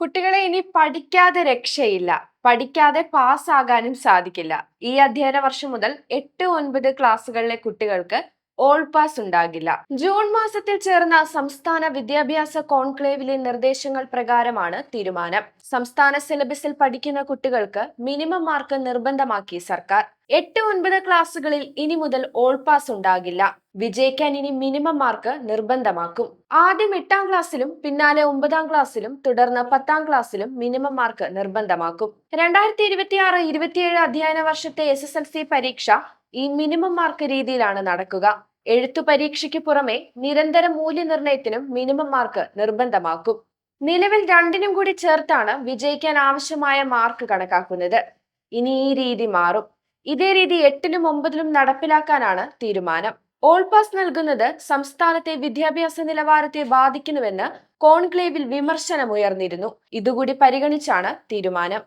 കുട്ടികളെ ഇനി പഠിക്കാതെ രക്ഷയില്ല. പഠിക്കാതെ പാസ്സാകാനും സാധിക്കില്ല. ഈ അധ്യയന വർഷം മുതൽ എട്ട് ഒൻപത് ക്ലാസ്സുകളിലെ കുട്ടികൾക്ക് ഓൾ പാസ് ഉണ്ടാകില്ല. ജൂൺ മാസത്തിൽ ചേർന്ന സംസ്ഥാന വിദ്യാഭ്യാസ കോൺക്ലേവിലെ നിർദ്ദേശങ്ങൾ പ്രകാരമാണ് തീരുമാനം. സംസ്ഥാന സിലബസിൽ പഠിക്കുന്ന കുട്ടികൾക്ക് മിനിമം മാർക്ക് നിർബന്ധമാക്കി സർക്കാർ. എട്ട് ഒൻപത് ക്ലാസ്സുകളിൽ ഇനി മുതൽ ഓൾ പാസ് ഉണ്ടാകില്ല. വിജയിക്കാൻ ഇനി മിനിമം മാർക്ക് നിർബന്ധമാക്കും. ആദ്യം എട്ടാം ക്ലാസ്സിലും പിന്നാലെ ഒമ്പതാം ക്ലാസ്സിലും തുടർന്ന് പത്താം ക്ലാസ്സിലും മിനിമം മാർക്ക് നിർബന്ധമാക്കും. രണ്ടായിരത്തി ഇരുപത്തി ആറ് ഇരുപത്തിയേഴ് അധ്യയന വർഷത്തെ എസ് എസ് എൽ സി പരീക്ഷ ഈ മിനിമം മാർക്ക് രീതിയിലാണ് നടക്കുക. എഴുത്തു പരീക്ഷയ്ക്ക് പുറമെ നിരന്തര മൂല്യനിർണയത്തിനും മിനിമം മാർക്ക് നിർബന്ധമാക്കും. നിലവിൽ രണ്ടിനും കൂടി ചേർത്താണ് വിജയിക്കാൻ ആവശ്യമായ മാർക്ക് കണക്കാക്കുന്നത്. ഇനി ഈ രീതി മാറും. ഇതേ രീതി എട്ടിലും ഒമ്പതിലും നടപ്പിലാക്കാനാണ് തീരുമാനം. ഓൾ പാസ് നൽകുന്നത് സംസ്ഥാനത്തെ വിദ്യാഭ്യാസ നിലവാരത്തെ ബാധിക്കുന്നുവെന്ന് കോൺക്ലേവിൽ വിമർശനമുയർന്നിരുന്നു. ഇതുകൂടി പരിഗണിച്ചാണ് തീരുമാനം.